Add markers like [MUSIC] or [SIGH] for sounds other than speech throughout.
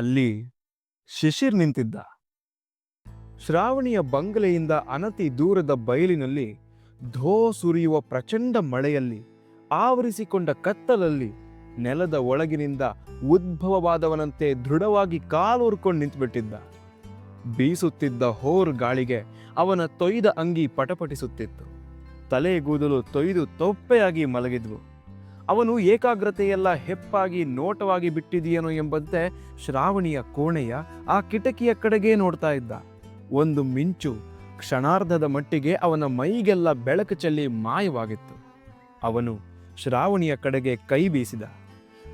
ಅಲ್ಲಿ ಶಿಶಿರ್ ನಿಂತಿದ್ದ. ಶ್ರಾವಣಿಯ ಬಂಗಲೆಯಿಂದ ಅನತಿ ದೂರದ ಬಯಲಿನಲ್ಲಿ ಧೋ ಸುರಿಯುವ ಪ್ರಚಂಡ ಮಳೆಯಲ್ಲಿ ಆವರಿಸಿಕೊಂಡ ಕತ್ತಲಲ್ಲಿ ನೆಲದ ಒಳಗಿನಿಂದ ಉದ್ಭವವಾದವನಂತೆ ದೃಢವಾಗಿ ಕಾಲೂರ್ಕೊಂಡು ನಿಂತುಬಿಟ್ಟಿದ್ದ. ಬೀಸುತ್ತಿದ್ದ ಹೋರ್ ಗಾಳಿಗೆ ಅವನ ತೊಯ್ದ ಅಂಗಿ ಪಟಪಟಿಸುತ್ತಿತ್ತು. ತಲೆಗೂದಲು ತೊಯ್ದು ತೊಪ್ಪೆಯಾಗಿ ಮಲಗಿದ್ವು ಅವನು ಏಕಾಗ್ರತೆಯೆಲ್ಲ ಹೆಪ್ಪಾಗಿ ನೋಟವಾಗಿ ಬಿಟ್ಟಿದೆಯೇನೋ ಎಂಬಂತೆ ಶ್ರಾವಣಿಯ ಕೋಣೆಯ ಆ ಕಿಟಕಿಯ ಕಡೆಗೇ ನೋಡ್ತಾ ಇದ್ದ. ಒಂದು ಮಿಂಚು ಕ್ಷಣಾರ್ಧದ ಮಟ್ಟಿಗೆ ಅವನ ಮೈಗೆಲ್ಲ ಬೆಳಕು ಚೆಲ್ಲಿ ಮಾಯವಾಗಿತ್ತು. ಅವನು ಶ್ರಾವಣಿಯ ಕಡೆಗೆ ಕೈ ಬೀಸಿದ.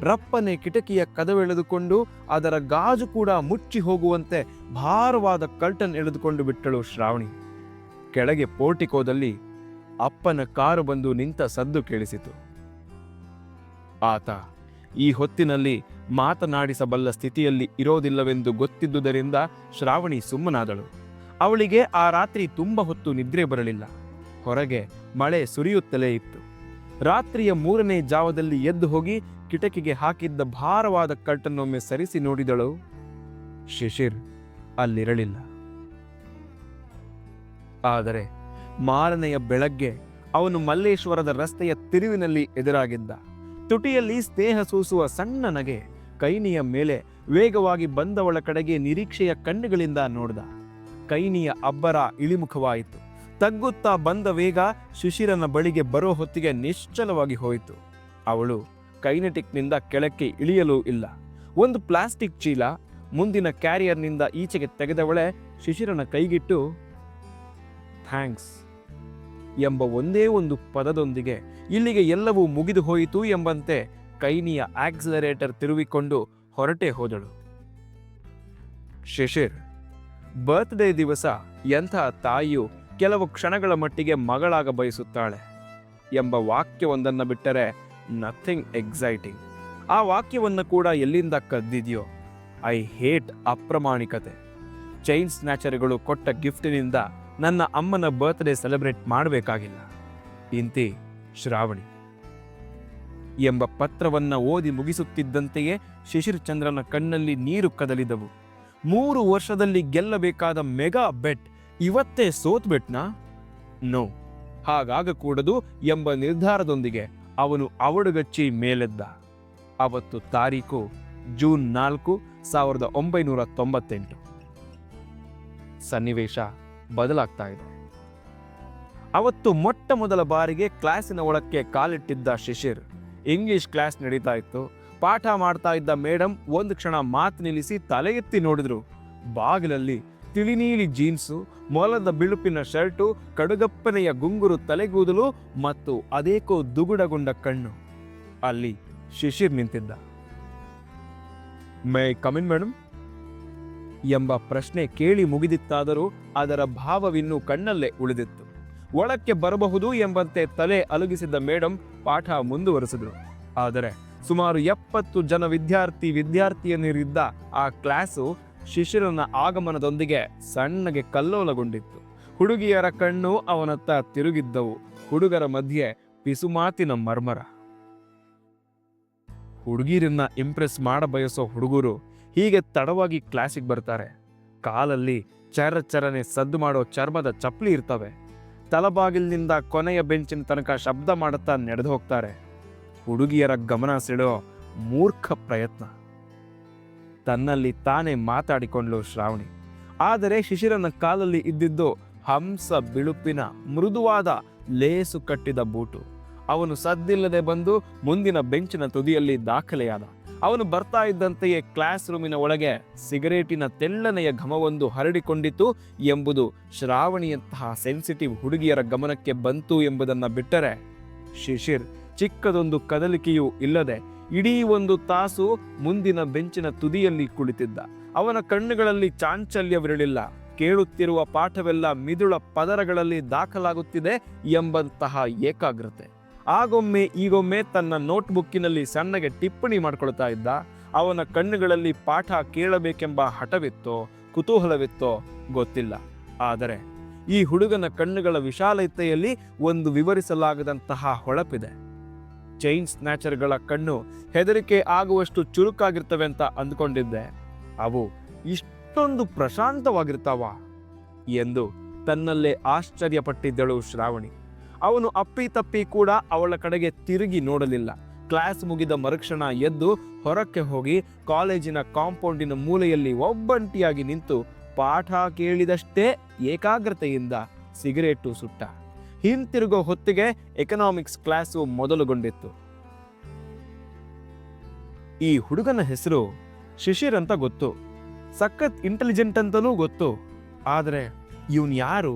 ರಪ್ಪನೆ ಕಿಟಕಿಯ ಕದವೆಳೆದುಕೊಂಡು ಅದರ ಗಾಜು ಕೂಡ ಮುಚ್ಚಿ ಹೋಗುವಂತೆ ಭಾರವಾದ ಕರ್ಟನ್ ಎಳೆದುಕೊಂಡು ಬಿಟ್ಟಳು ಶ್ರಾವಣಿ. ಕೆಳಗೆ ಪೋರ್ಟಿಕೋದಲ್ಲಿ ಅಪ್ಪನ ಕಾರು ಬಂದು ನಿಂತ ಸದ್ದು ಕೇಳಿಸಿತು. ಆತ. ಈ ಹೊತ್ತಿನಲ್ಲಿ ಮಾತನಾಡಿಸಬಲ್ಲ ಸ್ಥಿತಿಯಲ್ಲಿ ಇರೋದಿಲ್ಲವೆಂದು ಗೊತ್ತಿದ್ದುದರಿಂದ ಶ್ರಾವಣಿ ಸುಮ್ಮನಾದಳು. ಅವಳಿಗೆ ಆ ರಾತ್ರಿ ತುಂಬ ಹೊತ್ತು ನಿದ್ರೆ ಬರಲಿಲ್ಲ. ಹೊರಗೆ ಮಳೆ ಸುರಿಯುತ್ತಲೇ ಇತ್ತು. ರಾತ್ರಿಯ ಮೂರನೇ ಜಾವದಲ್ಲಿ ಎದ್ದು ಹೋಗಿ ಕಿಟಕಿಗೆ ಹಾಕಿದ್ದ ಭಾರವಾದ ಕಟ್ಟನ್ನೊಮ್ಮೆ ಸರಿಸಿ ನೋಡಿದಳು. ಶಿಶಿರ್ ಅಲ್ಲಿರಲಿಲ್ಲ. ಆದರೆ ಮಾರನೆಯ ಬೆಳಗ್ಗೆ ಅವನು ಮಲ್ಲೇಶ್ವರದ ರಸ್ತೆಯ ತಿರುವಿನಲ್ಲಿ ಎದುರಾಗಿದ್ದ. ತುಟಿಯಲ್ಲಿ ಸ್ನೇಹ ಸೂಸುವ ಸಣ್ಣ ನಗೆ ಕೈನಿಯ ಮೇಲೆ ವೇಗವಾಗಿ ಬಂದವಳ ಕಡೆಗೆ ನಿರೀಕ್ಷೆಯ ಕಣ್ಣುಗಳಿಂದ ನೋಡಿದ. ಕೈನಿಯ ಅಬ್ಬರ ಇಳಿಮುಖವಾಯಿತು. ತಗ್ಗುತ್ತಾ ಬಂದ ವೇಗ ಶಿಶಿರನ ಬಳಿಗೆ ಬರೋ ಹೊತ್ತಿಗೆ ನಿಶ್ಚಲವಾಗಿ ಹೋಯಿತು. ಅವಳು ಕೈನೆಟಿಕ್ನಿಂದ ಕೆಳಕ್ಕೆ ಇಳಿಯಲೂ ಇಲ್ಲ. ಒಂದು ಪ್ಲಾಸ್ಟಿಕ್ ಚೀಲ ಮುಂದಿನ ಕ್ಯಾರಿಯರ್ನಿಂದ ಈಚೆಗೆ ತೆಗೆದವಳೆ ಶಿಶಿರನ ಕೈಗಿಟ್ಟು, ಥ್ಯಾಂಕ್ಸ್. ಎಂಬ ಒಂದೇ ಒಂದು ಪದದೊಂದಿಗೆ ಇಲ್ಲಿಗೆ ಎಲ್ಲವೂ ಮುಗಿದು ಹೋಯಿತು ಎಂಬಂತೆ ಕೈನಿಯ ಆಕ್ಸಿಲರೇಟರ್ ತಿರುವಿಕೊಂಡು ಹೊರಟೆ ಹೋದಳು. ಶಿಶಿರ್ ಬರ್ತ್ಡೇ ದಿವಸ ಎಂಥ ತಾಯಿಯು ಕೆಲವು ಕ್ಷಣಗಳ ಮಟ್ಟಿಗೆ ಮಗಳಾಗ ಬಯಸುತ್ತಾಳೆ ಎಂಬ ವಾಕ್ಯವೊಂದನ್ನು ಬಿಟ್ಟರೆ ನಥಿಂಗ್ ಎಕ್ಸೈಟಿಂಗ್ ಆ ವಾಕ್ಯವನ್ನು ಕೂಡ ಎಲ್ಲಿಂದ ಕದ್ದಿದೆಯೋ? ಐ ಹೇಟ್ ಅಪ್ರಮಾಣಿಕತೆ. ಚೈನ್ ಸ್ನ್ಯಾಚರ್ಗಳು ಕೊಟ್ಟ ಗಿಫ್ಟಿನಿಂದ ನನ್ನ ಅಮ್ಮನ ಬರ್ತ್ಡೇ ಸೆಲೆಬ್ರೇಟ್ ಮಾಡಬೇಕಾಗಿಲ್ಲ. ಇಂತಿ ಶ್ರಾವಣಿ. ಎಂಬ ಪತ್ರವನ್ನ ಓದಿ ಮುಗಿಸುತ್ತಿದ್ದಂತೆಯೇ ಶಿಶಿರ್ ಚಂದ್ರನ ಕಣ್ಣಲ್ಲಿ ನೀರು ಕದಲಿದವು. ಮೂರು ವರ್ಷದಲ್ಲಿ ಗೆಲ್ಲಬೇಕಾದ ಮೆಗಾ ಬೆಟ್ ಇವತ್ತೇ ಸೋತ್ಬಿಟ್ನಾ ನೋ ಹಾಗಾಗಕೂಡದು ಎಂಬ ನಿರ್ಧಾರದೊಂದಿಗೆ ಅವನು ಅವಡುಗಚ್ಚಿ ಮೇಲೆದ್ದ. ಅವತ್ತು ತಾರೀಕು ಜೂನ್ ನಾಲ್ಕು, ಸಾವಿರದ ಒಂಬೈನೂರ ತೊಂಬತ್ತೆಂಟು. ಸನ್ನಿವೇಶ ಬದಲಾಗ್ತಾ ಇದೆ ಅವತ್ತು ಮೊಟ್ಟ ಮೊದಲ ಬಾರಿಗೆ ಕ್ಲಾಸಿನ ಒಳಕ್ಕೆ ಕಾಲಿಟ್ಟಿದ್ದ ಶಿಶಿರ್. ಇಂಗ್ಲಿಷ್ ಕ್ಲಾಸ್ ನಡೀತಾ ಇತ್ತು ಪಾಠ ಮಾಡ್ತಾ ಇದ್ದ ಮೇಡಮ್ ಒಂದು ಕ್ಷಣ ಮಾತು ನಿಲ್ಲಿಸಿ ತಲೆ ಎತ್ತಿ ನೋಡಿದ್ರು. ಬಾಗಿಲಲ್ಲಿ ತಿಳಿನೀಲಿ ಜೀನ್ಸು, ಮೊಲದ ಬಿಳುಪಿನ ಶರ್ಟು, ಕಡುಗಪ್ಪನೆಯ ಗುಂಗುರು ತಲೆಗೂದಲು ಮತ್ತು ಅದೇಕೋ ದುಗುಡಗೊಂಡ ಕಣ್ಣು. ಅಲ್ಲಿ ಶಿಶಿರ್ ನಿಂತಿದ್ದ. ಮೇ ಕಮಿನ್ ಮೇಡಮ್ ಎಂಬ ಪ್ರಶ್ನೆ ಕೇಳಿ ಮುಗಿದಿತ್ತಾದರೂ ಅದರ ಭಾವವಿನ್ನೂ ಕಣ್ಣಲ್ಲೇ ಉಳಿದಿತ್ತು. ಒಳಕ್ಕೆ ಬರಬಹುದು ಎಂಬಂತೆ ತಲೆ ಅಲುಗಿಸಿದ್ದ ಮೇಡಂ ಪಾಠ ಮುಂದುವರೆಸಿದರು. ಆದರೆ ಸುಮಾರು ಎಪ್ಪತ್ತು ಜನ ವಿದ್ಯಾರ್ಥಿ ವಿದ್ಯಾರ್ಥಿಯನ್ನಿರಿದ್ದ ಆ ಕ್ಲಾಸು ಶಿಶಿರನ ಆಗಮನದೊಂದಿಗೆ ಸಣ್ಣಗೆ ಕಲ್ಲೋಲಗೊಂಡಿತ್ತು. ಹುಡುಗಿಯರ ಕಣ್ಣು ಅವನತ್ತ ತಿರುಗಿದ್ದವು. ಹುಡುಗರ ಮಧ್ಯೆ ಪಿಸುಮಾತಿನ ಮರ್ಮರ. ಹುಡುಗಿರನ್ನ ಇಂಪ್ರೆಸ್ ಮಾಡ ಬಯಸೋ ಹುಡುಗರು ಹೀಗೆ ತಡವಾಗಿ ಕ್ಲಾಸಿಗೆ ಬರ್ತಾರೆ. ಕಾಲಲ್ಲಿ ಚರ ಚರನೆ ಸದ್ದು ಮಾಡೋ ಚರ್ಮದ ಚಪ್ಪಲಿ ಇರ್ತವೆ. ತಲಬಾಗಿಲಿನಿಂದ ಕೊನೆಯ ಬೆಂಚಿನ ತನಕ ಶಬ್ದ ಮಾಡುತ್ತಾ ನಡೆದು ಹೋಗ್ತಾರೆ. ಹುಡುಗಿಯರ ಗಮನ ಸೆಳೆಯೋ ಮೂರ್ಖ ಪ್ರಯತ್ನ. ತನ್ನಲ್ಲಿ ತಾನೇ ಮಾತಾಡಿಕೊಂಡ್ಲು ಶ್ರಾವಣಿ. ಆದರೆ ಶಿಶಿರನ ಕಾಲಲ್ಲಿ ಇದ್ದಿದ್ದು ಹಂಸ ಬಿಳುಪಿನ ಮೃದುವಾದ ಲೇಸು ಕಟ್ಟಿದ ಬೂಟು. ಅವನು ಸದ್ದಿಲ್ಲದೆ ಬಂದು ಮುಂದಿನ ಬೆಂಚಿನ ತುದಿಯಲ್ಲಿ ದಾಖಲೆಯಾದ. ಅವನು ಬರ್ತಾ ಇದ್ದಂತೆಯೇ ಕ್ಲಾಸ್ ರೂಮಿನ ಒಳಗೆ ಸಿಗರೇಟಿನ ತೆಳ್ಳನೆಯ ಘಮವೊಂದು ಹರಡಿಕೊಂಡಿತು ಎಂಬುದು ಶ್ರಾವಣಿಯಂತಹ ಸೆನ್ಸಿಟಿವ್ ಹುಡುಗಿಯರ ಗಮನಕ್ಕೆ ಬಂತು ಎಂಬುದನ್ನು ಬಿಟ್ಟರೆ ಶಿಶಿರ್ ಚಿಕ್ಕದೊಂದು ಕದಲಿಕೆಯೂ ಇಲ್ಲದೆ ಇಡೀ ಒಂದು ತಾಸು ಮುಂದಿನ ಬೆಂಚಿನ ತುದಿಯಲ್ಲಿ ಕುಳಿತಿದ್ದ. ಅವನ ಕಣ್ಣುಗಳಲ್ಲಿ ಚಾಂಚಲ್ಯವಿರಲಿಲ್ಲ. ಕೇಳುತ್ತಿರುವ ಪಾಠವೆಲ್ಲ ಮಿದುಳ ಪದರಗಳಲ್ಲಿ ದಾಖಲಾಗುತ್ತಿದೆ ಎಂಬಂತಹ ಏಕಾಗ್ರತೆ. ಆಗೊಮ್ಮೆ ಈಗೊಮ್ಮೆ ತನ್ನ ನೋಟ್ಬುಕ್ಕಿನಲ್ಲಿ ಸಣ್ಣಗೆ ಟಿಪ್ಪಣಿ ಮಾಡ್ಕೊಳ್ತಾ ಇದ್ದ. ಅವನ ಕಣ್ಣುಗಳಲ್ಲಿ ಪಾಠ ಕೇಳಬೇಕೆಂಬ ಹಠವಿತ್ತೋ, ಕುತೂಹಲವಿತ್ತೋ ಗೊತ್ತಿಲ್ಲ. ಆದರೆ ಈ ಹುಡುಗನ ಕಣ್ಣುಗಳ ವಿಶಾಲತೆಯಲ್ಲಿ ಒಂದು ವಿವರಿಸಲಾಗದಂತಹ ಹೊಳಪಿದೆ. ಚೈನ್ ಸ್ನ್ಯಾಚರ್ಗಳ ಕಣ್ಣು ಹೆದರಿಕೆ ಆಗುವಷ್ಟು ಚುರುಕಾಗಿರ್ತವೆ ಅಂತ ಅಂದ್ಕೊಂಡಿದ್ದೆ. ಅವು ಇಷ್ಟೊಂದು ಪ್ರಶಾಂತವಾಗಿರ್ತಾವ ಎಂದು ತನ್ನಲ್ಲೇ ಆಶ್ಚರ್ಯಪಟ್ಟಿದ್ದಳು ಶ್ರಾವಣಿ. ಅವನು ಅಪ್ಪಿತಪ್ಪಿ ಕೂಡ ಅವಳ ಕಡೆಗೆ ತಿರುಗಿ ನೋಡಲಿಲ್ಲ. ಕ್ಲಾಸ್ ಮುಗಿದ ಮರುಕ್ಷಣ ಎದ್ದು ಹೊರಕ್ಕೆ ಹೋಗಿ ಕಾಲೇಜಿನ ಕಾಂಪೌಂಡಿನ ಮೂಲೆಯಲ್ಲಿ ಒಬ್ಬಂಟಿಯಾಗಿ ನಿಂತು ಪಾಠ ಕೇಳಿದಷ್ಟೇ ಏಕಾಗ್ರತೆಯಿಂದ ಸಿಗರೇಟು ಸುಟ್ಟ. ಹಿಂತಿರುಗೋ ಹೊತ್ತಿಗೆ ಎಕನಾಮಿಕ್ಸ್ ಕ್ಲಾಸು ಮೊದಲುಗೊಂಡಿತ್ತು. ಈ ಹುಡುಗನ ಹೆಸರು ಶಿಶಿರ್ ಅಂತ ಗೊತ್ತು. ಸಖತ್ ಇಂಟೆಲಿಜೆಂಟ್ ಅಂತಲೂ ಗೊತ್ತು. ಆದರೆ ಇವನು ಯಾರು?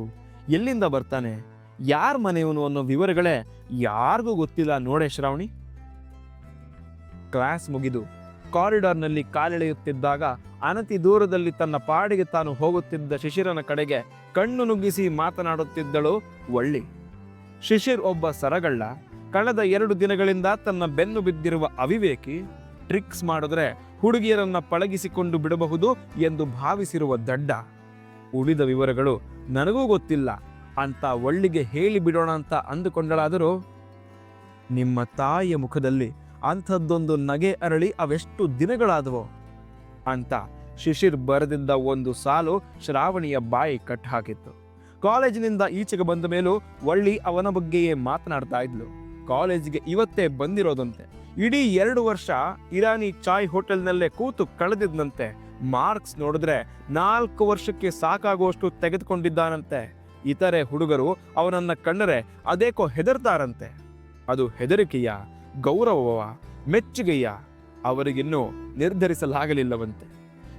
ಎಲ್ಲಿಂದ ಬರ್ತಾನೆ? ಯಾರ ಮನೆಯವನು ಅನ್ನೋ ವಿವರಗಳೇ ಯಾರಿಗೂ ಗೊತ್ತಿಲ್ಲ ನೋಡೆ ಶ್ರಾವಣಿ. ಕ್ಲಾಸ್ ಮುಗಿದು ಕಾರಿಡಾರ್ನಲ್ಲಿ ಕಾಲೆಳೆಯುತ್ತಿದ್ದಾಗ ಅನತಿ ದೂರದಲ್ಲಿ ತನ್ನ ಪಾಡಿಗೆ ತಾನು ಹೋಗುತ್ತಿದ್ದ ಶಿಶಿರನ ಕಡೆಗೆ ಕಣ್ಣು ನುಗ್ಗಿಸಿ ಮಾತನಾಡುತ್ತಿದ್ದಳು ಒಳ್ಳಿ ಶಿಶಿರ್ ಒಬ್ಬ ಸರಗಳ್ಳ. ಕಳೆದ ಎರಡು ದಿನಗಳಿಂದ ತನ್ನ ಬೆನ್ನು ಬಿದ್ದಿರುವ ಅವಿವೇಕಿ ಟ್ರಿಕ್ಸ್ ಮಾಡಿದ್ರೆ ಹುಡುಗಿಯರನ್ನ ಪಳಗಿಸಿಕೊಂಡು ಬಿಡಬಹುದು ಎಂದು ಭಾವಿಸಿರುವ ದಡ್ಡ. ಉಳಿದ ವಿವರಗಳು ನನಗೂ ಗೊತ್ತಿಲ್ಲ. ಅಂತ ಒಳ್ಳಿಗೆ ಹೇಳಿ ಬಿಡೋಣ ಅಂತ ಅಂದುಕೊಂಡಳಾದರೂ ನಿಮ್ಮ ತಾಯಿಯ ಮುಖದಲ್ಲಿ ಅಂಥದ್ದೊಂದು ನಗೆ ಅರಳಿ ಅವೆಷ್ಟು ದಿನಗಳಾದವೋ ಅಂತ ಶಿಶಿರ್ ಬರೆದಿದ್ದ ಒಂದು ಸಾಲು ಶ್ರಾವಣಿಯ ಬಾಯಿ ಕಟ್ ಹಾಕಿತ್ತು. ಕಾಲೇಜಿನಿಂದ ಈಚೆಗೆ ಬಂದ ಮೇಲೂ ಒಳ್ಳಿ ಅವನ ಬಗ್ಗೆಯೇ ಮಾತನಾಡ್ತಾ ಇದ್ಲು. ಕಾಲೇಜಿಗೆ ಇವತ್ತೇ ಬಂದಿರೋದಂತೆ. ಇಡೀ ಎರಡು ವರ್ಷ ಇರಾನಿ ಚಾಯ್ ಹೋಟೆಲ್ನಲ್ಲೇ ಕೂತು ಕಳೆದಿದ್ದಂತೆ. ಮಾರ್ಕ್ಸ್ ನೋಡಿದ್ರೆ ನಾಲ್ಕು ವರ್ಷಕ್ಕೆ ಸಾಕಾಗುವಷ್ಟು ತೆಗೆದುಕೊಂಡಿದ್ದಾನಂತೆ. ಇತರೆ ಹುಡುಗರು ಅವನನ್ನ ಕಂಡರೆ ಅದೇಕೋ ಹೆದರ್ತಾರಂತೆ. ಅದು ಹೆದರಿಕೆಯ, ಗೌರವವ, ಮೆಚ್ಚುಗೆಯ, ಅವರಿಗಿನ್ನೂ ನಿರ್ಧರಿಸಲಾಗಲಿಲ್ಲವಂತೆ.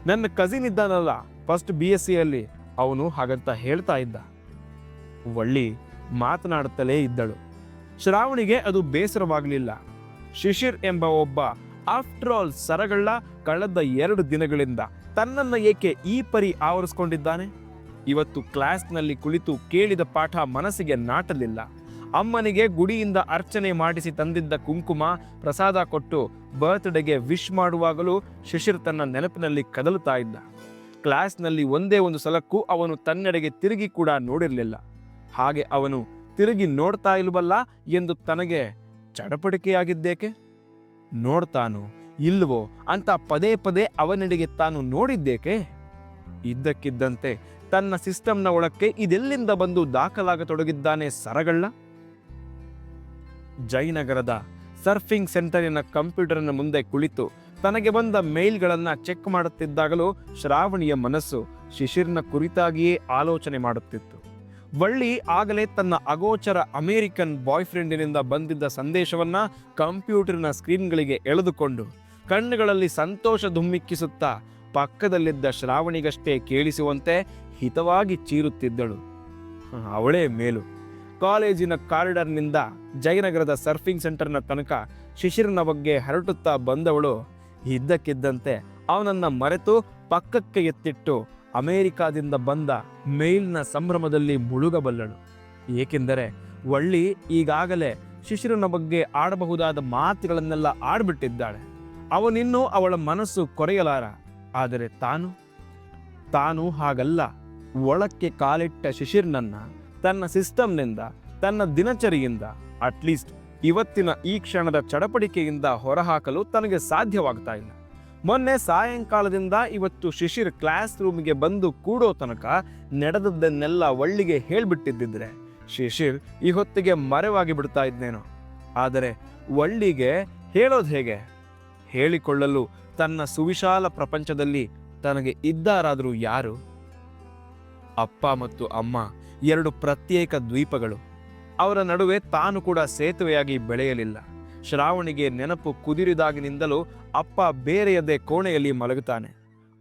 ನನ್ನ ಕಸಿನ್ ಇದ್ದಾನಲ್ಲ ಫಸ್ಟ್ ಬಿ ಎಸ್ ಸಿಯಲ್ಲಿ ಅವನು ಹಾಗಂತ ಹೇಳ್ತಾ ಇದ್ದ. ಒಳ್ಳಿ ಮಾತನಾಡುತ್ತಲೇ ಇದ್ದಳು. ಶ್ರಾವಣಿಗೆ ಅದು ಬೇಸರವಾಗಲಿಲ್ಲ. ಶಿಶಿರ್ ಎಂಬ ಒಬ್ಬ ಆಫ್ಟರ್ ಆಲ್ ಸರಗಳ್ಳ ಕಳೆದ ಎರಡು ದಿನಗಳಿಂದ ತನ್ನನ್ನು ಏಕೆ ಈ ಪರಿ ಆವರಿಸ್ಕೊಂಡಿದ್ದಾನೆ? ಇವತ್ತು ಕ್ಲಾಸ್ನಲ್ಲಿ ಕುಳಿತು ಕೇಳಿದ ಪಾಠ ಮನಸ್ಸಿಗೆ ನಾಟಲಿಲ್ಲ. ಅಮ್ಮನಿಗೆ ಗುಡಿಯಿಂದ ಅರ್ಚನೆ ಮಾಡಿಸಿ ತಂದಿದ್ದ ಕುಂಕುಮ ಪ್ರಸಾದ ಕೊಟ್ಟು ಬರ್ತ್ಡೇಗೆ ವಿಶ್ ಮಾಡುವಾಗಲೂ ಶಿಶಿರ್ ತನ್ನ ನೆನಪಿನಲ್ಲಿ ಕದಲುತ್ತಾ ಇದ್ದ. ಕ್ಲಾಸ್ನಲ್ಲಿ ಒಂದೇ ಒಂದು ಸಲಕ್ಕೂ ಅವನು ತನ್ನೆಡೆಗೆ ತಿರುಗಿ ಕೂಡ ನೋಡಿರಲಿಲ್ಲ. ಹಾಗೆ ಅವನು ತಿರುಗಿ ನೋಡ್ತಾ ಇಲ್ವಲ್ಲ ಎಂದು ತನಗೆ ಚಡಪಡಿಕೆಯಾಗಿದ್ದೇಕೆ? ನೋಡ್ತಾನು ಇಲ್ವೋ ಅಂತ ಪದೇ ಪದೇ ಅವನೆಡೆಗೆ ತಾನು ನೋಡಿದ್ದೇಕೆ? ಇದ್ದಕ್ಕಿದ್ದಂತೆ ತನ್ನ ಸಿಸ್ಟಮ್ನ ಒಳಕ್ಕೆ ಇದೆಲ್ಲಿಂದ ಬಂದು ದಾಖಲಾಗತೊಡಗಿದ್ದಾನೆ ಸರಗಳ್ಳ? ಜಯನಗರದ ಸರ್ಫಿಂಗ್ ಸೆಂಟರಿನ ಕಂಪ್ಯೂಟರ್ನ ಮುಂದೆ ಕುಳಿತು ತನಗೆ ಬಂದ ಮೇಲ್ಗಳನ್ನು ಚೆಕ್ ಮಾಡುತ್ತಿದ್ದಾಗಲೂ ಶ್ರಾವಣಿಯ ಮನಸ್ಸು ಶಿಶಿರ್ನ ಕುರಿತಾಗಿಯೇ ಆಲೋಚನೆ ಮಾಡುತ್ತಿತ್ತು. ವಳ್ಳಿ ಆಗಲೇ ತನ್ನ ಅಗೋಚರ ಅಮೇರಿಕನ್ ಬಾಯ್ ಫ್ರೆಂಡಿನಿಂದ ಬಂದಿದ್ದ ಸಂದೇಶವನ್ನ ಕಂಪ್ಯೂಟರ್ನ ಸ್ಕ್ರೀನ್ಗಳಿಗೆ ಎಳೆದುಕೊಂಡು ಕಣ್ಣುಗಳಲ್ಲಿ ಸಂತೋಷ ಧುಮ್ಮಿಕ್ಕಿಸುತ್ತಾ ಪಕ್ಕದಲ್ಲಿದ್ದ ಶ್ರಾವಣಿಗಷ್ಟೇ ಕೇಳಿಸುವಂತೆ ಹಿತವಾಗಿ ಚೀರುತ್ತಿದ್ದಳು. ಅವಳೇ ಮೇಲು. ಕಾಲೇಜಿನ ಕಾರಿಡರ್ನಿಂದ ಜಯನಗರದ ಸರ್ಫಿಂಗ್ ಸೆಂಟರ್ನ ತನಕ ಶಿಶಿರನ ಬಗ್ಗೆ ಹರಟುತ್ತಾ ಬಂದವಳು. ಇದ್ದಕ್ಕಿದ್ದಂತೆ ಅವನನ್ನು ಮರೆತು ಪಕ್ಕಕ್ಕೆ ಎತ್ತಿಟ್ಟು ಅಮೇರಿಕಾದಿಂದ ಬಂದ ಮೇಲ್ನ ಸಂಭ್ರಮದಲ್ಲಿ ಮುಳುಗಬಲ್ಲಳು. ಏಕೆಂದರೆ ಒಳ್ಳಿ ಈಗಾಗಲೇ ಶಿಶಿರನ ಬಗ್ಗೆ ಆಡಬಹುದಾದ ಮಾತುಗಳನ್ನೆಲ್ಲ ಆಡ್ಬಿಟ್ಟಿದ್ದಾಳೆ. ಅವನಿನ್ನೂ ಅವಳ ಮನಸ್ಸು ಕೊರೆಯಲಾರ. ಆದರೆ ತಾನು? ತಾನು ಹಾಗಲ್ಲ. ಒಳಕ್ಕೆ ಕಾಲಿಟ್ಟ ಶಿಶಿರ್ನನ್ನ ತನ್ನ ಸಿಸ್ಟಮ್ನಿಂದ, ತನ್ನ ದಿನಚರಿಯಿಂದ ಅಟ್ಲೀಸ್ಟ್ ಇವತ್ತಿನ ಈ ಕ್ಷಣದ ಚಡಪಡಿಕೆಯಿಂದ ಹೊರಹಾಕಲು ತನಗೆ ಸಾಧ್ಯವಾಗ್ತಾ ಇಲ್ಲ. ಮೊನ್ನೆ ಸಾಯಂಕಾಲದಿಂದ ಇವತ್ತು ಶಿಶಿರ್ ಕ್ಲಾಸ್ ರೂಮಿಗೆ ಬಂದು ಕೂಡೋ ತನಕ ನಡೆದದ್ದನ್ನೆಲ್ಲ ಒಳ್ಳಿಗೆ ಹೇಳ್ಬಿಟ್ಟಿದ್ದಿದ್ರೆ ಶಿಶಿರ್ ಈ ಹೊತ್ತಿಗೆ ಮರೆವಾಗಿ ಬಿಡ್ತಾ ಇದ್ನೇನೋ. ಆದರೆ ಒಳ್ಳಿಗೆ ಹೇಳೋದು ಹೇಗೆ? ಹೇಳಿಕೊಳ್ಳಲು ತನ್ನ ಸುವಿಶಾಲ ಪ್ರಪಂಚದಲ್ಲಿ ತನಗೆ ಇದ್ದಾರಾದರೂ ಯಾರು? ಅಪ್ಪ ಮತ್ತು ಅಮ್ಮ, ಎರಡು ಪ್ರತ್ಯೇಕ ದ್ವೀಪಗಳು. ಅವರ ನಡುವೆ ತಾನು ಕೂಡ ಸೇತುವೆಯಾಗಿ ಬೆಳೆಯಲಿಲ್ಲ. ಶ್ರಾವಣಿಗೆ ನೆನಪು ಕುದಿರಿದಾಗಿನಿಂದಲೂ ಅಪ್ಪ ಬೇರೆಯದೇ ಕೋಣೆಯಲ್ಲಿ ಮಲಗುತ್ತಾನೆ.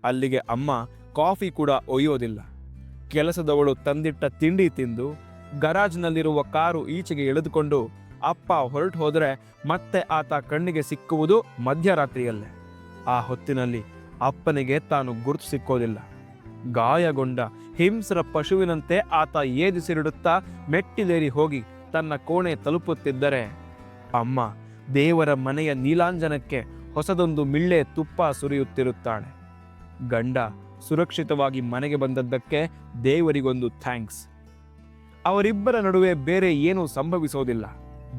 ಅಲ್ಲಿಗೆ ಅಮ್ಮ ಕಾಫಿ ಕೂಡ ಒಯ್ಯೋದಿಲ್ಲ. ಕೆಲಸದವಳು ತಂದಿಟ್ಟ ತಿಂಡಿ ತಿಂದು, ಗರಾಜ್ನಲ್ಲಿರುವ ಕಾರು ಈಚೆಗೆ ಎಳೆದುಕೊಂಡು ಅಪ್ಪ ಹೊರಟು ಹೋದರೆ ಮತ್ತೆ ಆತ ಕಣ್ಣಿಗೆ ಸಿಕ್ಕುವುದು ಮಧ್ಯರಾತ್ರಿಯಲ್ಲೇ. ಆ ಹೊತ್ತಿನಲ್ಲಿ ಅಪ್ಪನಿಗೆ ತಾನು ಗುರುತು ಸಿಕ್ಕೋದಿಲ್ಲ. ಗಾಯಗೊಂಡ ಹಿಂಸ್ರ ಪಶುವಿನಂತೆ ಆತ ಏದಿಸಿರಿಡುತ್ತಾ ಮೆಟ್ಟಿಲೇರಿ ಹೋಗಿ ತನ್ನ ಕೋಣೆ ತಲುಪುತ್ತಿದ್ದರೆ, ಅಮ್ಮ, ದೇವರ ಮನೆಯ ನೀಲಾಂಜನಕ್ಕೆ ಹೊಸದೊಂದು ಮಿಳ್ಳೆ ತುಪ್ಪ ಸುರಿಯುತ್ತಿರುತ್ತಾಳೆ. ಗಂಡ ಸುರಕ್ಷಿತವಾಗಿ ಮನೆಗೆ ಬಂದದ್ದಕ್ಕೆ ದೇವರಿಗೊಂದು ಥ್ಯಾಂಕ್ಸ್. ಅವರಿಬ್ಬರ ನಡುವೆ ಬೇರೆ ಏನೂ ಸಂಭವಿಸೋದಿಲ್ಲ.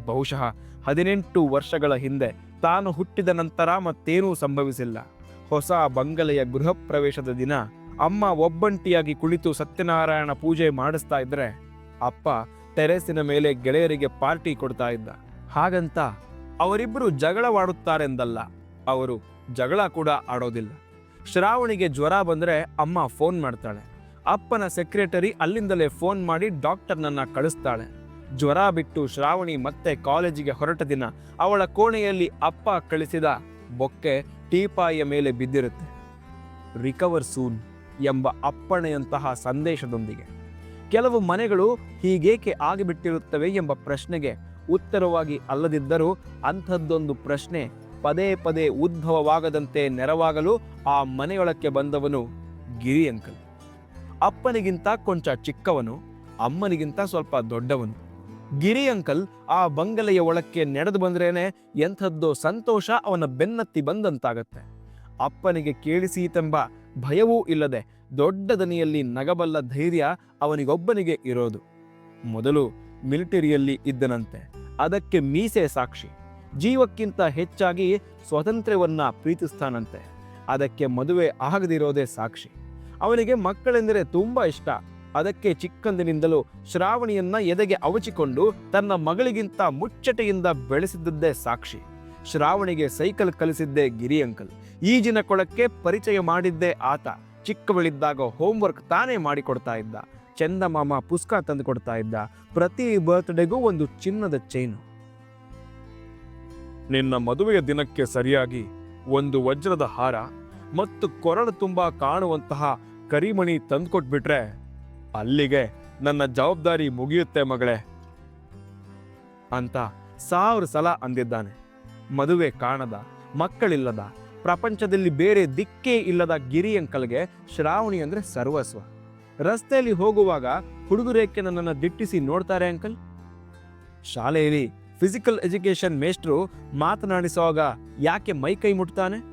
ಬಹುಶಃ ಹದಿನೆಂಟು ವರ್ಷಗಳ ಹಿಂದೆ ತಾನು ಹುಟ್ಟಿದ ನಂತರ ಮತ್ತೇನೂ ಸಂಭವಿಸಿಲ್ಲ. ಹೊಸ ಬಂಗಲೆಯ ಗೃಹ ಪ್ರವೇಶದ ದಿನ ಅಮ್ಮ ಒಬ್ಬಂಟಿಯಾಗಿ ಕುಳಿತು ಸತ್ಯನಾರಾಯಣ ಪೂಜೆ ಮಾಡಿಸ್ತಾ ಇದ್ರೆ ಅಪ್ಪ ಟೆರೆಸಿನ ಮೇಲೆ ಗೆಳೆಯರಿಗೆ ಪಾರ್ಟಿ ಕೊಡ್ತಾ ಇದ್ದ. ಹಾಗಂತ ಅವರಿಬ್ಬರು ಜಗಳವಾಡುತ್ತಾರೆಂದಲ್ಲ, ಅವರು ಜಗಳ ಕೂಡ ಆಡೋದಿಲ್ಲ. ಶ್ರಾವಣಿಗೆ ಜ್ವರ ಬಂದರೆ ಅಮ್ಮ ಫೋನ್ ಮಾಡ್ತಾಳೆ. ಅಪ್ಪನ ಸೆಕ್ರೆಟರಿ ಅಲ್ಲಿಂದಲೇ ಫೋನ್ ಮಾಡಿ ಡಾಕ್ಟರ್ನನ್ನ ಕಳಿಸ್ತಾಳೆ. ಜ್ವರ ಬಿಟ್ಟು ಶ್ರಾವಣಿ ಮತ್ತೆ ಕಾಲೇಜಿಗೆ ಹೊರಟ ದಿನ ಅವಳ ಕೋಣೆಯಲ್ಲಿ ಅಪ್ಪ ಕಳಿಸಿದ ಬೊಕ್ಕೆ ಟೀಪಾಯಿಯ ಮೇಲೆ ಬಿದ್ದಿರುತ್ತೆ. Recover soon. ಎಂಬ ಅಪ್ಪಣೆಯಂತಹ ಸಂದೇಶದೊಂದಿಗೆ. ಕೆಲವು ಮನೆಗಳು ಹೀಗೇಕೆ ಆಗಿಬಿಟ್ಟಿರುತ್ತವೆ ಎಂಬ ಪ್ರಶ್ನೆಗೆ ಉತ್ತರವಾಗಿ ಅಲ್ಲದಿದ್ದರೂ ಅಂಥದ್ದೊಂದು ಪ್ರಶ್ನೆ ಪದೇ ಪದೇ ಉದ್ಭವವಾಗದಂತೆ ನೆರವಾಗಲು ಆ ಮನೆಯೊಳಕ್ಕೆ ಬಂದವನು ಗಿರಿ ಅಂಕಲ್ ಅಪ್ಪನಿಗಿಂತ ಕೊಂಚ ಚಿಕ್ಕವನು, ಅಮ್ಮನಿಗಿಂತ ಸ್ವಲ್ಪ ದೊಡ್ಡವನು. ಗಿರಿ ಅಂಕಲ್ ಆ ಬಂಗಲೆಯ ಒಳಕ್ಕೆ ನಡೆದು ಬಂದ್ರೇನೆ ಎಂಥದ್ದೋ ಸಂತೋಷ ಅವನ ಬೆನ್ನತ್ತಿ ಬಂದಂತಾಗತ್ತೆ. ಅಪ್ಪನಿಗೆ ಕೇಳಿಸೀತೆಂಬ ಭಯವೂ ಇಲ್ಲದೆ ದೊಡ್ಡ ದನಿಯಲ್ಲಿ ನಗಬಲ್ಲ ಧೈರ್ಯ ಅವನಿಗೊಬ್ಬನಿಗೆ ಇರೋದು. ಮೊದಲು ಮಿಲಿಟರಿಯಲ್ಲಿ ಇದ್ದನಂತೆ. ಅದಕ್ಕೆ ಮೀಸೆ ಸಾಕ್ಷಿ. ಜೀವಕ್ಕಿಂತ ಹೆಚ್ಚಾಗಿ ಸ್ವಾತಂತ್ರ್ಯವನ್ನ ಪ್ರೀತಿಸ್ತಾನಂತೆ. ಅದಕ್ಕೆ ಮದುವೆ ಆಗದಿರೋದೇ ಸಾಕ್ಷಿ. ಅವನಿಗೆ ಮಕ್ಕಳೆಂದರೆ ತುಂಬ ಇಷ್ಟ. ಅದಕ್ಕೆ ಚಿಕ್ಕಂದಿನಿಂದಲೂ ಶ್ರಾವಣಿಯನ್ನ ಎದೆಗೆ ಅವಚಿಕೊಂಡು ತನ್ನ ಮಗಳಿಗಿಂತ ಮುಚ್ಚಟೆಯಿಂದ ಬೆಳೆಸಿದ್ದದ್ದೇ ಸಾಕ್ಷಿ. ಶ್ರಾವಣಿಗೆ ಸೈಕಲ್ ಕಲಿಸಿದ್ದೇ ಗಿರಿ ಅಂಕಲ್ ಈಜಿನ ಕೊಳಕ್ಕೆ ಪರಿಚಯ ಮಾಡಿದ್ದೇ ಆತ. ಚಿಕ್ಕವಳಿದ್ದಾಗ ಹೋಮ್ವರ್ಕ್ ತಾನೇ ಮಾಡಿಕೊಡ್ತಾ ಇದ್ದ. ಚಂದಮಾಮ ಪುಸ್ತಕ ತಂದು ಕೊಡ್ತಾ ಇದ್ದ. ಪ್ರತಿ ಬರ್ತ್ಡೇಗೂ ಒಂದು ಚಿನ್ನದ ಚೈನು ನಿನ್ನ ಮದುವೆಯ ದಿನಕ್ಕೆ ಸರಿಯಾಗಿ ಒಂದು ವಜ್ರದ ಹಾರ ಮತ್ತು ಕೊರಳು ತುಂಬಾ ಕಾಣುವಂತಹ ಕರಿಮಣಿ ತಂದುಕೊಟ್ಬಿಟ್ರೆ ಅಲ್ಲಿಗೆ ನನ್ನ ಜವಾಬ್ದಾರಿ ಮುಗಿಯುತ್ತೆ ಮಗಳೇ ಅಂತ ಸಾವಿರ ಸಲ ಅಂದಿದ್ದಾನೆ. ಮದುವೆ ಕಾಣದ, ಮಕ್ಕಳಿಲ್ಲದ ಪ್ರಪಂಚದಲ್ಲಿ ಬೇರೆ ದಿಕ್ಕೇ ಇಲ್ಲದ ಗಿರಿ ಅಂಕಲ್ಗೆ ಶ್ರಾವಣಿ ಅಂದ್ರೆ ಸರ್ವಸ್ವ. ರಸ್ತೆಯಲ್ಲಿ ಹೋಗುವಾಗ ಹುಡುಗರೇಕೆ ನನ್ನನ್ನು ದಿಟ್ಟಿಸಿ ನೋಡ್ತಾರೆ ಅಂಕಲ್? ಶಾಲೆಯಲ್ಲಿ ಫಿಸಿಕಲ್ ಎಜುಕೇಶನ್ ಮೇಷ್ಟ್ರು ಮಾತನಾಡಿಸುವಾಗ ಯಾಕೆ ಮೈ ಕೈ ಮುಟ್ತಾನೆ?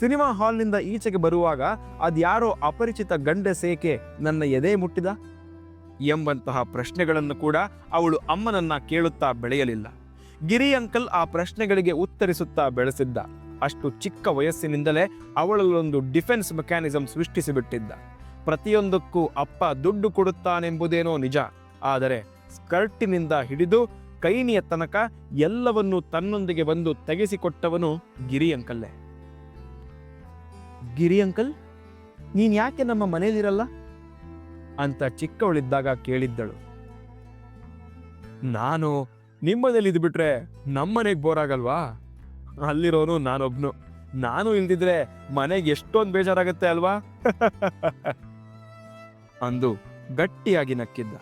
ಸಿನಿಮಾ ಹಾಲ್ನಿಂದ ಈಚೆಗೆ ಬರುವಾಗ ಅದ್ಯಾರೋ ಅಪರಿಚಿತ ಗಂಡ ಸೇಕೆ ನನ್ನ ಎದೆ ಮುಟ್ಟಿದ? ಎಂಬಂತಹ ಪ್ರಶ್ನೆಗಳನ್ನು ಕೂಡ ಅವಳು ಅಮ್ಮನನ್ನ ಕೇಳುತ್ತಾ ಬೆಳೆಯಲಿಲ್ಲ. ಗಿರಿ ಅಂಕಲ್ ಆ ಪ್ರಶ್ನೆಗಳಿಗೆ ಉತ್ತರಿಸುತ್ತಾ ಬೆಳೆಸಿದ್ದ. ಅಷ್ಟು ಚಿಕ್ಕ ವಯಸ್ಸಿನಿಂದಲೇ ಅವಳಲ್ಲೊಂದು ಡಿಫೆನ್ಸ್ ಮೆಕ್ಯಾನಿಸಮ್ ಸೃಷ್ಟಿಸಿಬಿಟ್ಟಿದ್ದ. ಪ್ರತಿಯೊಂದಕ್ಕೂ ಅಪ್ಪ ದುಡ್ಡು ಕೊಡುತ್ತಾನೆಂಬುದೇನೋ ನಿಜ. ಆದರೆ ಸ್ಕರ್ಟಿನಿಂದ ಹಿಡಿದು ಕೈನಿಯ ತನಕ ಎಲ್ಲವನ್ನೂ ತನ್ನೊಂದಿಗೆ ಬಂದು ತೆಗೆಸಿಕೊಟ್ಟವನು ಗಿರಿ ಅಂಕಲ್ಲೇ ಗಿರಿ ಅಂಕಲ್ ನೀನ್ ಯಾಕೆ ನಮ್ಮ ಮನೇಲಿರಲ್ಲ? ಅಂತ ಚಿಕ್ಕವಳಿದ್ದಾಗ ಕೇಳಿದ್ದಳು. ನಾನು ನಿಮ್ಮನೇಲಿ ಇದ್ಬಿಟ್ರೆ ನಮ್ಮನೆಗೆ ಬೋರ್ ಆಗಲ್ವಾ? ಅಲ್ಲಿರೋನು ನಾನೊಬ್ನು. ನಾನು ಇಲ್ದಿದ್ರೆ ಮನೆಗೆ ಎಷ್ಟೊಂದು ಬೇಜಾರಾಗತ್ತೆ ಅಲ್ವಾ? [LAUGHS] ಅಂದು ಗಟ್ಟಿಯಾಗಿ ನಕ್ಕಿದ್ದ.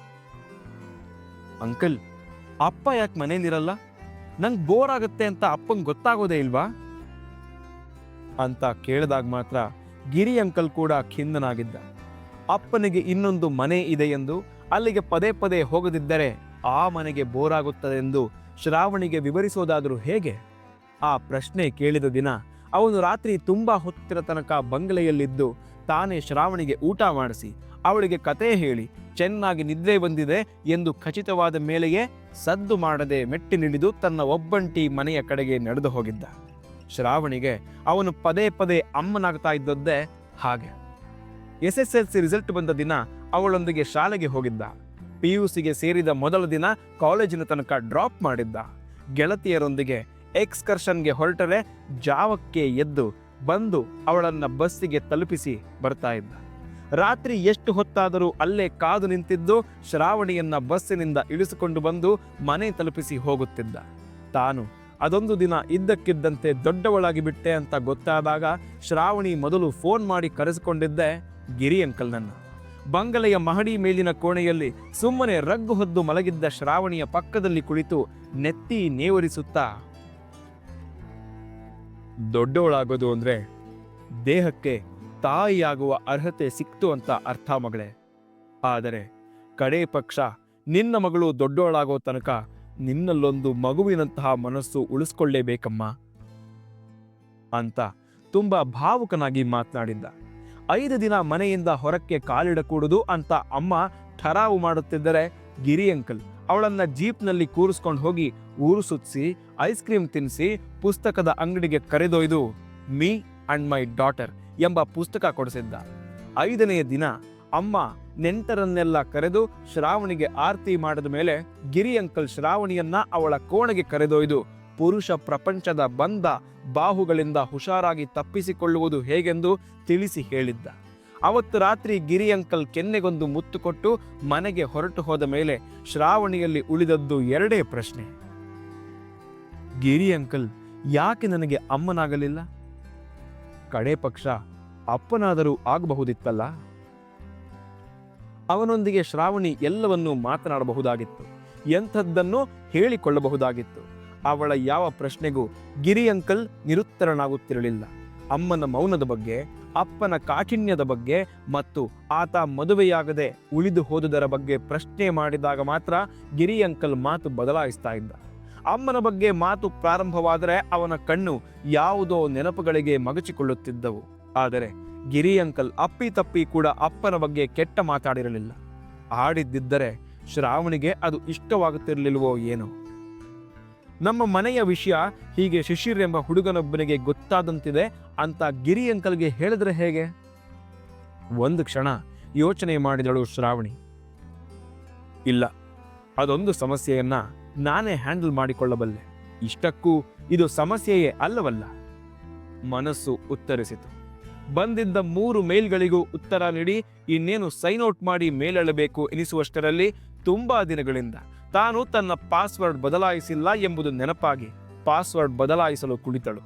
ಅಂಕಲ್, ಅಪ್ಪ ಯಾಕೆ ಮನೇಲಿರಲ್ಲ ನಂಗೆ ಬೋರ್ ಆಗುತ್ತೆ ಅಂತ ಅಪ್ಪಂಗೆ ಗೊತ್ತಾಗೋದೇ ಇಲ್ವಾ? ಅಂತ ಕೇಳಿದಾಗ ಮಾತ್ರ ಗಿರಿ ಅಂಕಲ್ ಕೂಡ ಖಿನ್ನನಾಗಿದ್ದ. ಅಪ್ಪನಿಗೆ ಇನ್ನೊಂದು ಮನೆ ಇದೆ ಎಂದು ಅಲ್ಲಿಗೆ ಪದೇ ಪದೇ ಹೋಗದಿದ್ದರೆ ಆ ಮನೆಗೆ ಬೋರಾಗುತ್ತದೆಂದು ಶ್ರಾವಣಿಗೆ ವಿವರಿಸೋದಾದರೂ ಹೇಗೆ? ಆ ಪ್ರಶ್ನೆ ಕೇಳಿದ ದಿನ ಅವನು ರಾತ್ರಿ ತುಂಬ ಹೊತ್ತಿನ ತನಕ ಬಂಗಲೆಯಲ್ಲಿದ್ದು ತಾನೇ ಶ್ರಾವಣಿಗೆ ಊಟ ಮಾಡಿಸಿ, ಅವಳಿಗೆ ಕತೆ ಹೇಳಿ, ಚೆನ್ನಾಗಿ ನಿದ್ರೆ ಬಂದಿದೆ ಎಂದು ಖಚಿತವಾದ ಮೇಲೆಯೇ ಸದ್ದು ಮಾಡದೆ ಮೆಟ್ಟಿನಿಡಿದು ತನ್ನ ಒಬ್ಬಂಟಿ ಮನೆಯ ಕಡೆಗೆ ನಡೆದು ಹೋಗಿದ್ದ. ಶ್ರಾವಣಿಗೆ ಅವನು ಪದೇ ಪದೇ ಅಮ್ಮನಾಗ್ತಾ ಇದ್ದದ್ದೇ ಹಾಗೆ. S S L C result ಬಂದ ದಿನ ಅವಳೊಂದಿಗೆ ಶಾಲೆಗೆ ಹೋಗಿದ್ದ. ಪಿ ಯು ಸಿಗೆ ಸೇರಿದ ಮೊದಲ ದಿನ ಕಾಲೇಜಿನ ತನಕ ಡ್ರಾಪ್ ಮಾಡಿದ್ದ. ಗೆಳತಿಯರೊಂದಿಗೆ ಎಕ್ಸ್ಕರ್ಷನ್ಗೆ ಹೊರಟರೆ ಜಾವಕ್ಕೆ ಎದ್ದು ಬಂದು ಅವಳನ್ನ ಬಸ್ಸಿಗೆ ತಲುಪಿಸಿ ಬರ್ತಾ ಇದ್ದ. ರಾತ್ರಿ ಎಷ್ಟು ಹೊತ್ತಾದರೂ ಅಲ್ಲೇ ಕಾದು ನಿಂತಿದ್ದು ಶ್ರಾವಣಿಯನ್ನ ಬಸ್ಸಿನಿಂದ ಇಳಿಸಿಕೊಂಡು ಬಂದು ಮನೆ ತಲುಪಿಸಿ ಹೋಗುತ್ತಿದ್ದ. ತಾನು, ಅದೊಂದು ದಿನ ಇದ್ದಕ್ಕಿದ್ದಂತೆ ದೊಡ್ಡವಳಾಗಿ ಬಿಟ್ಟೆ ಅಂತ ಗೊತ್ತಾದಾಗ ಶ್ರಾವಣಿ ಮೊದಲು ಫೋನ್ ಮಾಡಿ ಕರೆಸಿಕೊಂಡಿದ್ದೆ, ಗಿರಿ ಅಂಕಲ್ನನ್ನು. ಬಂಗಲೆಯ ಮಹಡಿ ಮೇಲಿನ ಕೋಣೆಯಲ್ಲಿ ಸುಮ್ಮನೆ ರಗ್ಗು ಹೊದ್ದು ಮಲಗಿದ್ದ ಶ್ರಾವಣಿಯ ಪಕ್ಕದಲ್ಲಿ ಕುಳಿತು ನೆತ್ತಿ ನೇವರಿಸುತ್ತಾ ದೊಡ್ಡವಳಾಗೋದು ಅಂದ್ರೆ ದೇಹಕ್ಕೆ ತಾಯಿಯಾಗುವ ಅರ್ಹತೆ ಸಿಕ್ತು ಅಂತ ಅರ್ಥ ಮಗಳೇ. ಆದರೆ ಕಡೇ ಪಕ್ಷ ನಿನ್ನ ಮಗಳು ದೊಡ್ಡವಳಾಗೋ ತನಕ ನಿನ್ನಲ್ಲೊಂದು ಮಗುವಿನಂತಹ ಮನಸ್ಸು ಉಳಿಸ್ಕೊಳ್ಳೇಬೇಕಮ್ಮ. ಅಂತ ತುಂಬ ಭಾವುಕನಾಗಿ ಮಾತನಾಡಿದ್ದ. ಐದು ದಿನ ಮನೆಯಿಂದ ಹೊರಕ್ಕೆ ಕಾಲಿಡಕೂಡುದು ಅಂತ ಅಮ್ಮ ಠರಾವು ಮಾಡುತ್ತಿದ್ದರೆ ಗಿರಿ ಅಂಕಲ್ ಅವಳನ್ನ ಜೀಪ್ನಲ್ಲಿ ಕೂರಿಸ್ಕೊಂಡು ಹೋಗಿ ಊರು ಸುತ್ತಿಸಿ ಐಸ್ ಕ್ರೀಮ್ ತಿನ್ನಿಸಿ ಪುಸ್ತಕದ ಅಂಗಡಿಗೆ ಕರೆದೊಯ್ದು, ಮೀ ಅಂಡ್ ಮೈ ಡಾಟರ್ ಎಂಬ ಪುಸ್ತಕ ಕೊಡಿಸಿದ್ದ. ಐದನೆಯ ದಿನ ಅಮ್ಮ ನೆಂಟರನ್ನೆಲ್ಲ ಕರೆದು ಶ್ರಾವಣಿಗೆ ಆರತಿ ಮಾಡಿದ ಮೇಲೆ ಗಿರಿ ಅಂಕಲ್ ಶ್ರಾವಣಿಯನ್ನ ಅವಳ ಕೋಣೆಗೆ ಕರೆದೊಯ್ದು, ಪುರುಷ ಪ್ರಪಂಚದ ಬಂಧ ಬಾಹುಗಳಿಂದ ಹುಷಾರಾಗಿ ತಪ್ಪಿಸಿಕೊಳ್ಳುವುದು ಹೇಗೆಂದು ತಿಳಿಸಿ ಹೇಳಿದ್ದ. ಅವತ್ತು ರಾತ್ರಿ ಗಿರಿ ಅಂಕಲ್ ಕೆನ್ನೆಗೊಂದು ಮುತ್ತು ಕೊಟ್ಟು ಮನೆಗೆ ಹೊರಟು ಹೋದ ಮೇಲೆ ಶ್ರಾವಣಿಯಲ್ಲಿ ಉಳಿದದ್ದು ಎರಡೇ ಪ್ರಶ್ನೆ. ಗಿರಿ ಅಂಕಲ್ ಯಾಕೆ ನನಗೆ ಅಮ್ಮನಾಗಲಿಲ್ಲ? ಕಡೆ ಪಕ್ಷ ಅಪ್ಪನಾದರೂ ಆಗಬಹುದಿತ್ತಲ್ಲ? ಅವನೊಂದಿಗೆ ಶ್ರಾವಣಿ ಎಲ್ಲವನ್ನೂ ಮಾತನಾಡಬಹುದಾಗಿತ್ತು. ಎಂಥದ್ದನ್ನು ಹೇಳಿಕೊಳ್ಳಬಹುದಾಗಿತ್ತು. ಅವಳ ಯಾವ ಪ್ರಶ್ನೆಗೂ ಗಿರಿ ಅಂಕಲ್ ನಿರುತ್ತರನಾಗುತ್ತಿರಲಿಲ್ಲ. ಅಮ್ಮನ ಮೌನದ ಬಗ್ಗೆ, ಅಪ್ಪನ ಕಾಠಿಣ್ಯದ ಬಗ್ಗೆ ಮತ್ತು ಆತ ಮದುವೆಯಾಗದೆ ಉಳಿದು ಹೋದುದರ ಬಗ್ಗೆ ಪ್ರಶ್ನೆ ಮಾಡಿದಾಗ ಮಾತ್ರ ಗಿರಿ ಅಂಕಲ್ ಮಾತು ಬದಲಾಯಿಸ್ತಾ ಇದ್ದ. ಅಮ್ಮನ ಬಗ್ಗೆ ಮಾತು ಪ್ರಾರಂಭವಾದರೆ ಅವನ ಕಣ್ಣು ಯಾವುದೋ ನೆನಪುಗಳಿಗೆ ಮಗಚಿಕೊಳ್ಳುತ್ತಿದ್ದವು. ಆದರೆ ಗಿರಿ ಅಂಕಲ್ ಅಪ್ಪಿ ತಪ್ಪಿ ಕೂಡ ಅಪ್ಪನ ಬಗ್ಗೆ ಕೆಟ್ಟ ಮಾತಾಡಿರಲಿಲ್ಲ. ಆಡಿದ್ದಿದ್ದರೆ ಶ್ರಾವಣಿಗೆ ಅದು ಇಷ್ಟವಾಗುತ್ತಿರಲಿಲ್ವೋ ಏನೋ. ನಮ್ಮ ಮನೆಯ ವಿಷಯ ಹೀಗೆ ಶಿಶಿರ್ ಎಂಬ ಹುಡುಗನೊಬ್ಬನಿಗೆ ಗೊತ್ತಾದಂತಿದೆ ಅಂತ ಗಿರಿ ಅಂಕಲ್ಗೆ ಹೇಳಿದ್ರೆ ಹೇಗೆ? ಒಂದು ಕ್ಷಣ ಯೋಚನೆ ಮಾಡಿದಳು ಶ್ರಾವಣಿ. ಇಲ್ಲ, ಅದೊಂದು ಸಮಸ್ಯೆಯನ್ನ ನಾನೇ ಹ್ಯಾಂಡಲ್ ಮಾಡಿಕೊಳ್ಳಬಲ್ಲೆ. ಇಷ್ಟಕ್ಕೂ ಇದು ಸಮಸ್ಯೆಯೇ ಅಲ್ಲವಲ್ಲ? ಮನಸ್ಸು ಉತ್ತರಿಸಿತು. ಬಂದಿದ್ದ ಮೂರು ಮೇಲ್ಗಳಿಗೂ ಉತ್ತರ ನೀಡಿ, ಇನ್ನೇನು ಸೈನ್ ಔಟ್ ಮಾಡಿ ಮೇಲೆಳಬೇಕು ಎನಿಸುವಷ್ಟರಲ್ಲಿ ತುಂಬಾ ದಿನಗಳಿಂದ ತಾನು ತನ್ನ ಪಾಸ್ವರ್ಡ್ ಬದಲಾಯಿಸಿಲ್ಲ ಎಂಬುದು ನೆನಪಾಗಿ ಪಾಸ್ವರ್ಡ್ ಬದಲಾಯಿಸಲು ಕುಳಿತಳು.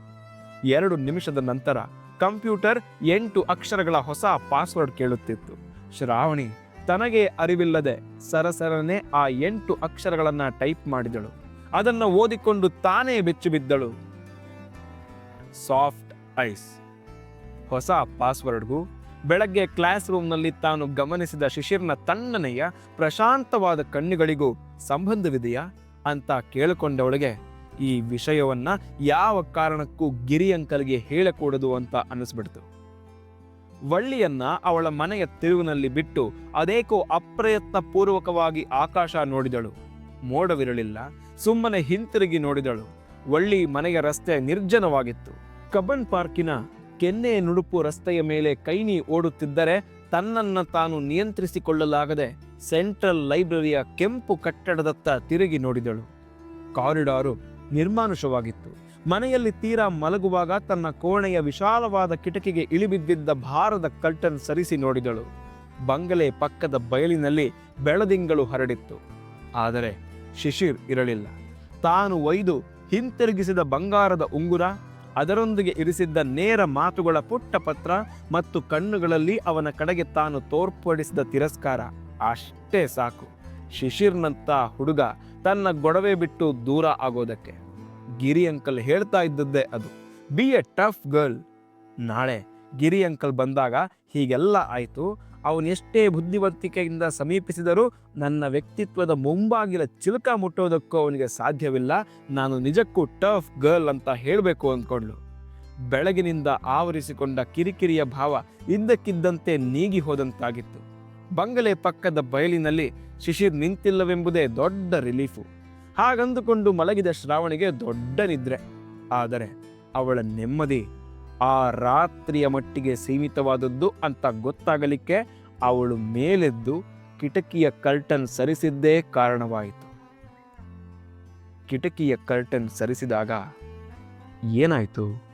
ಎರಡು ನಿಮಿಷದ ನಂತರ ಕಂಪ್ಯೂಟರ್ ಎಂಟು ಅಕ್ಷರಗಳ ಹೊಸ ಪಾಸ್ವರ್ಡ್ ಕೇಳುತ್ತಿತ್ತು. ಶ್ರಾವಣಿ ತನಗೆ ಅರಿವಿಲ್ಲದೆ ಸರಸರನೆ ಆ ಎಂಟು ಅಕ್ಷರಗಳನ್ನು ಟೈಪ್ ಮಾಡಿದಳು. ಅದನ್ನು ಓದಿಕೊಂಡು ತಾನೇ ಬೆಚ್ಚು ಬಿದ್ದಳು. Soft ice. ಹೊಸ ಪಾಸ್ವರ್ಡ್ಗೂ ಬೆಳಗ್ಗೆ ಕ್ಲಾಸ್ ರೂಮ್ನಲ್ಲಿ ತಾನು ಗಮನಿಸಿದ ಶಿಶಿರ್ನ ತಣ್ಣನೆಯ ಪ್ರಶಾಂತವಾದ ಕಣ್ಣುಗಳಿಗೂ ಸಂಬಂಧವಿದೆಯಾ ಅಂತ ಕೇಳಿಕೊಂಡವಳಿಗೆ ಈ ವಿಷಯವನ್ನ ಯಾವ ಕಾರಣಕ್ಕೂ ಗಿರಿ ಅಂಕಲ್ಗೆ ಹೇಳಕೂಡದು ಅಂತ ಅನಿಸ್ಬಿಡ್ತು. ವಳ್ಳಿಯನ್ನ ಅವಳ ಮನೆಯ ತಿರುವಿನಲ್ಲಿ ಬಿಟ್ಟು ಅದೇಕೋ ಅಪ್ರಯತ್ನ ಪೂರ್ವಕವಾಗಿ ಆಕಾಶ ನೋಡಿದಳು. ಮೋಡವಿರಲಿಲ್ಲ. ಸುಮ್ಮನೆ ಹಿಂತಿರುಗಿ ನೋಡಿದಳು. ವಳ್ಳಿ ಮನೆಯ ರಸ್ತೆ ನಿರ್ಜನವಾಗಿತ್ತು. ಕಬ್ಬನ್ ಪಾರ್ಕಿನ ಕೆನ್ನೆ ನುಡುಪು ರಸ್ತೆಯ ಮೇಲೆ ಕೈನಿ ಓಡುತ್ತಿದ್ದರೆ ತನ್ನನ್ನ ತಾನು ನಿಯಂತ್ರಿಸಿಕೊಳ್ಳಲಾಗದೆ ಸೆಂಟ್ರಲ್ ಲೈಬ್ರರಿಯ ಕೆಂಪು ಕಟ್ಟಡದತ್ತ ತಿರುಗಿ ನೋಡಿದಳು. ಕಾರಿಡಾರು ನಿರ್ಮಾನುಷವಾಗಿತ್ತು ಮನೆಯಲ್ಲಿ ತೀರಾ ಮಲಗುವಾಗ ತನ್ನ ಕೋಣೆಯ ವಿಶಾಲವಾದ ಕಿಟಕಿಗೆ ಇಳಿಬಿದ್ದಿದ್ದ ಭಾರದ ಕರ್ಟನ್ ಸರಿಸಿ ನೋಡಿದಳು. ಬಂಗಲೆ ಪಕ್ಕದ ಬಯಲಿನಲ್ಲಿ ಬೆಳದಿಂಗಳು ಹರಡಿತ್ತು. ಆದರೆ ಶಿಶಿರ್ ಇರಲಿಲ್ಲ. ತಾನು ಒಯ್ದು ಹಿಂತಿರುಗಿಸಿದ ಬಂಗಾರದ ಉಂಗುರ, ಅದರೊಂದಿಗೆ ಇರಿಸಿದ್ದ ನೇರ ಮಾತುಗಳ ಪುಟ್ಟ ಪತ್ರ ಮತ್ತು ಕಣ್ಣುಗಳಲ್ಲಿ ಅವನ ಕಡೆಗೆ ತಾನು ತೋರ್ಪಡಿಸಿದ ತಿರಸ್ಕಾರ. ಅಷ್ಟೇ ಸಾಕು. ಶಿಶಿರ್ನಂತ ಹುಡುಗ ತನ್ನ ಗೊಡವೆ ಬಿಟ್ಟು ದೂರ ಆಗೋದಕ್ಕೆ. ಗಿರಿ ಅಂಕಲ್ ಹೇಳ್ತಾ ಇದ್ದದ್ದೇ ಅದು. ಬಿ ಎ ಟಫ್ ಗರ್ಲ್ ನಾಳೆ ಗಿರಿ ಅಂಕಲ್ ಬಂದಾಗ ಹೀಗೆಲ್ಲ ಆಯಿತು. ಅವನೆಷ್ಟೇ ಬುದ್ಧಿವಂತಿಕೆಯಿಂದ ಸಮೀಪಿಸಿದರೂ ನನ್ನ ವ್ಯಕ್ತಿತ್ವದ ಮುಂಬಾಗಿಲ ಚಿಲಕ ಮುಟ್ಟೋದಕ್ಕೂ ಅವನಿಗೆ ಸಾಧ್ಯವಿಲ್ಲ. ನಾನು ನಿಜಕ್ಕೂ ಟಫ್ ಗರ್ಲ್ ಅಂತ ಹೇಳಬೇಕು ಅಂದ್ಕೊಂಡ್ಳು. ಬೆಳಗಿನಿಂದ ಆವರಿಸಿಕೊಂಡ ಕಿರಿಕಿರಿಯ ಭಾವ ಇದ್ದಕ್ಕಿದ್ದಂತೆ ನೀಗಿ ಹೋದಂತಾಗಿತ್ತು. ಬಂಗಲೆ ಪಕ್ಕದ ಬಯಲಿನಲ್ಲಿ ಶಿಶಿರ್ ನಿಂತಿಲ್ಲವೆಂಬುದೇ ದೊಡ್ಡ ರಿಲೀಫು. ಹಾಗಂದುಕೊಂಡು ಮಲಗಿದ ಶ್ರಾವಣಿಗೆ ದೊಡ್ಡ ನಿದ್ರೆ. ಆದರೆ ಅವಳ ನೆಮ್ಮದಿ ಆ ರಾತ್ರಿಯ ಮಟ್ಟಿಗೆ ಸೀಮಿತವಾದದ್ದು ಅಂತ ಗೊತ್ತಾಗಲಿಕ್ಕೆ ಅವಳು ಮೇಲೆದ್ದು ಕಿಟಕಿಯ ಕರ್ಟನ್ ಸರಿಸಿದ್ದೇ ಕಾರಣವಾಯಿತು. ಕಿಟಕಿಯ ಕರ್ಟನ್ ಸರಿಸಿದಾಗ ಏನಾಯಿತು?